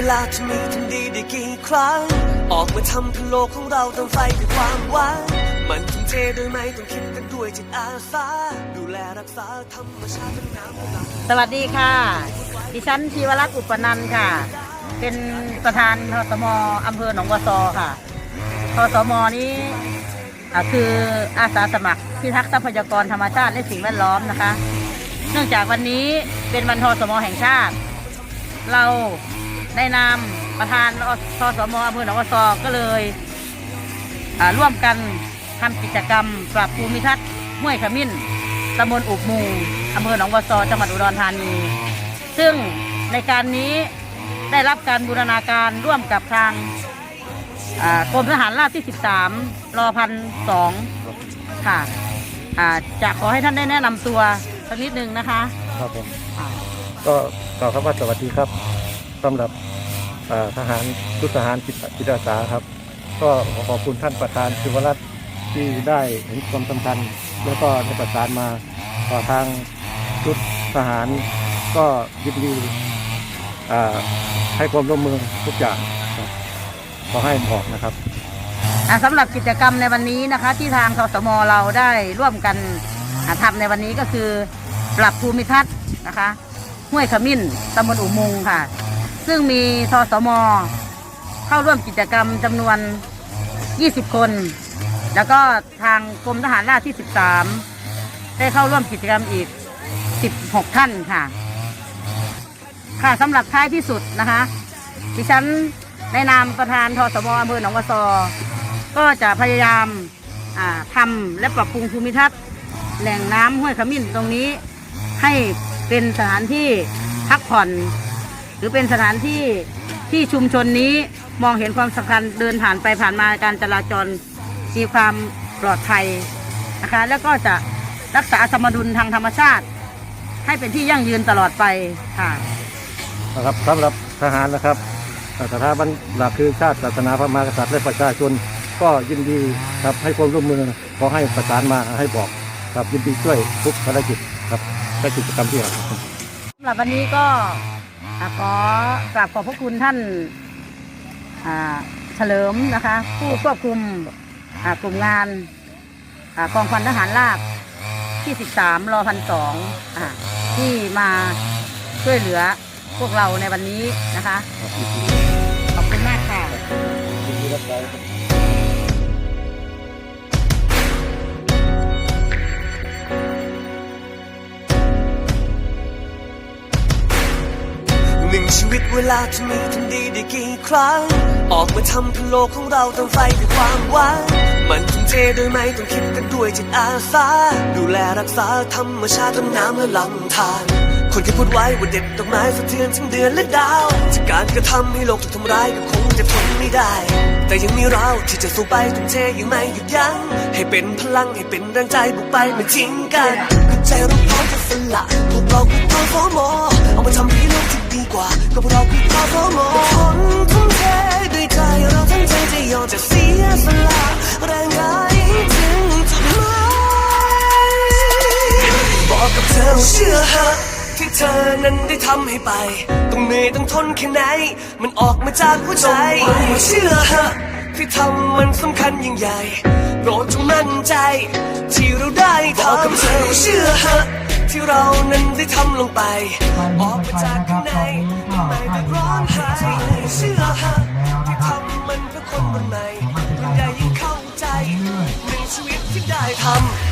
วลาจะมีทำดีได้กี่ครั้ง ออกมาทำเพื่อโลกของเราต้องไฟด้วยความหวัง มันทุ่มเทโดยไม่ต้องคิดกันด้วยจิตอาสา ดูแลรักษาธรรมชาติทั้งน้ำและลำสวัสดีค่ะ ดิฉันชีวรัตน์อุปนันท์ค่ะ เป็นประธานทสมอำเภอหนองวัวซอค่ะทสมนี้อ่าคืออาสาสมัครพิทักษ์ทรัพยากรธรรมชาติและสิ่งแวดล้อมนะคะ เนื่องจากวันนี้เป็นวันทสมแห่งชาติ เรา ในนามประธานทสมอำเภอหนองวัวซอก็เลยอ่าร่วมกันทำกิจกรรม ปรับภูมิทัศน์ห้วยขมิ้นตำบลอุบมูอำเภอหนองวัวซอจังหวัดอุดรธานี ซึ่งในการนี้ได้รับการบูรณาการร่วมกับทางอ่ากรมทหารราบที่ 13 รอพันสองค่ะอ่าจะขอให้ท่านได้แนะนำตัวสักนิดนึงนะคะ ครับผมอ่าก็กล่าวคำว่าสวัสดีครับสำหรับอ่า ทหารทุกทหารจิตจิอาสาครับ ก็ขอขอบคุณท่านประธานชิวรัตน์ที่ได้เห็นความสำคัญ แล้วก็ได้ประสานมาต่อทางชุดทหารก็ยินดีให้ความร่วมมือทุกอย่างขอให้บอกนะครับสำหรับกิจกรรมในวันนี้นะคะ ที่ทางทสมเราได้ร่วมกันทำในวันนี้ก็คือ ปรับภูมิทัศน์นะคะห้วยขมิ้นตำบลอุโมงค์ค่ะ ซึ่งมีทสม เข้าร่วมกิจกรรมจำนวน 20 คน แล้วก็ทางกรมทหารราบที่ 13 ได้เข้าร่วมกิจกรรมอีก 16 ท่านค่ะ ค่ะสำหรับท้ายที่สุดนะคะ ดิฉันในนามประธานทสมอำเภอหนองกระซอก็จะพยายามาทำและปรับปรุงภูมิทัศน์แหล่งน้ำห้วยขมิ้นตรงนี้ให้เป็นสถานที่พักผ่อน หรือเป็นสถานที่ที่ชุมชนนี้มองเห็นความสำคัญเดินผ่านไปผ่านมาการจราจรมีความปลอดภัยนะคะ แล้วก็จะรักษาสมดุลทางธรรมชาติ ให้เป็นที่ยั่งยืนตลอดไปค่ะนะครับสำหรับทหารนะครับสถาบันหลักคือชาติศาสนาพระมหากษัตริย์และประชาชน ก็ยินดีครับให้ความร่วมมือขอให้ประสานมาให้บอกครับยินดีช่วยทุกภารกิจครับและกิจกรรมที่เราทำสำหรับวันนี้ก็อ่า ขอกราบขอบพระคุณท่านเฉลิมนะคะ ผู้ควบคุมกลุ่มงานกองพันทหารราบที่ 13 รอพันสองที่มาช่วยเหลือพวกเราในวันนี้นะคะ ขอบคุณมากค่ะ ชีวิตเวลาจะมีทำดีได้กี่ครั้ง ออกมาทำเพื่อโลกของเราต้องไฟด้วยความหวังมันทุ่มเทโดยไม่ต้องคิดกันด้วยจิตอาสา ดูแลรักษาธรรมชาติทั้งน้ำและลำธารคนที่พูดไว้ว่าเด็ดดอกไม้สะเทือนทั้งเดือนและดาว จากการกระทำให้โลกถูกทำร้ายก็คงจะทนไม่ได้ แต่ยังมีเราที่จะสู้ไปทุ่มเทยังไม่หยุดยัง้ง ให้เป็นพลังให้เป็นแรงใจบุกไปไม่ทิ้งกันใจเราพร้อมจะสละพวกเราคือพอฟอมอเอม ก็พวกเราคือพอฟอมอทนทุ่มเทด้วยใจเราทั้งใจจะยอมจะเสียสละแรงกายถึงจุดหมายบอกกับเธอว่าเชื่อเหอะที่เธอนั้นได้ทำให้ไป ต้องเหนื่อยต้องทนแค่ไหน มันออกมาจากหัวใจเชื่อเหอะที่ทำมันสำคัญยิ่งใหญ่โปรดจงมั่นใจ ที่เราได้ทำบอกกับเธอว่าเชื่อเหอะ ที่เรานั้นได้ทำลงไป ออกมาจากข้างในไม่ได้ร้องไห้เชื่อเหอะที่ทำมันเพื่อคนรุ่นใหม่รุ่นใหญ่ยิ่งเข้าใจหนึ่งชีวิตที่ได้ทำ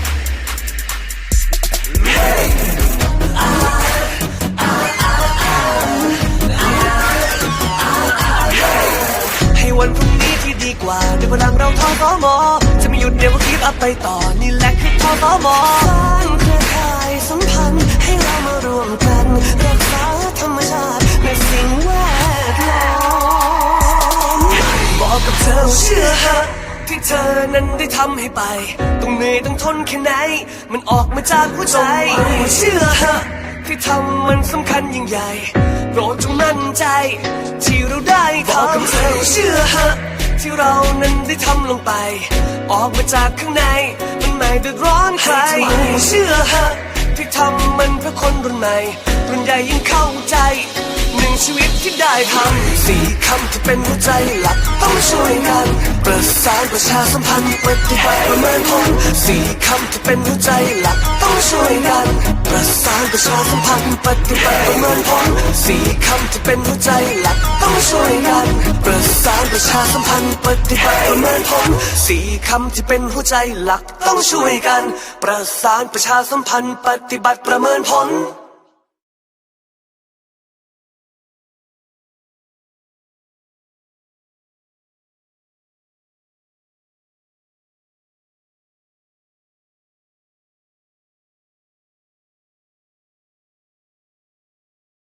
ให้วันพรุ่งนี้ที่ดีกว่าด้วยพลังเราทอสมอจะไม่หยุดเดี๋ยวคิดอัพไปต่อ นี่แหละคือทอสมอสร้างเครือ ที่เธอนั้นได้ทำให้ไป ต้องเหนื่อยต้องทนแค่ไหน มันออกมาจากหัวใจเชื่อเหอะที่ทำมันสำคัญยิ่งใหญ่ โปรดจงมั่นใจ ที่เราได้ทำบอกกับเธอเชื่อเหอะที่เรานั้นได้ทำลงไป ออกมาจากข้างใน มันไม่เดือดร้อนใครเชื่อเหอะที่ทำมันเพื่อคนรุ่นใหม่รุ่นใหญ่ยิ่งเข้าใจ ชีวิตที่ได้ทำสี่คำที่เป็นหัวใจหลักต้องช่วยกัน ประสานประชาสัมพันธ์ปฏิบัติประเมินผลสี่คำที่เป็นหัวใจหลักต้องช่วยกัน ประสานประชาสัมพันธ์ปฏิบัติประเมินผลสี่คำที่เป็นหัวใจหลักต้องช่วยกัน ประสานประชาสัมพันธ์ปฏิบัติประเมินผลสี่คำที่เป็นหัวใจหลักต้องช่วยกัน ประสานประชาสัมพันธ์ปฏิบัติประเมินผล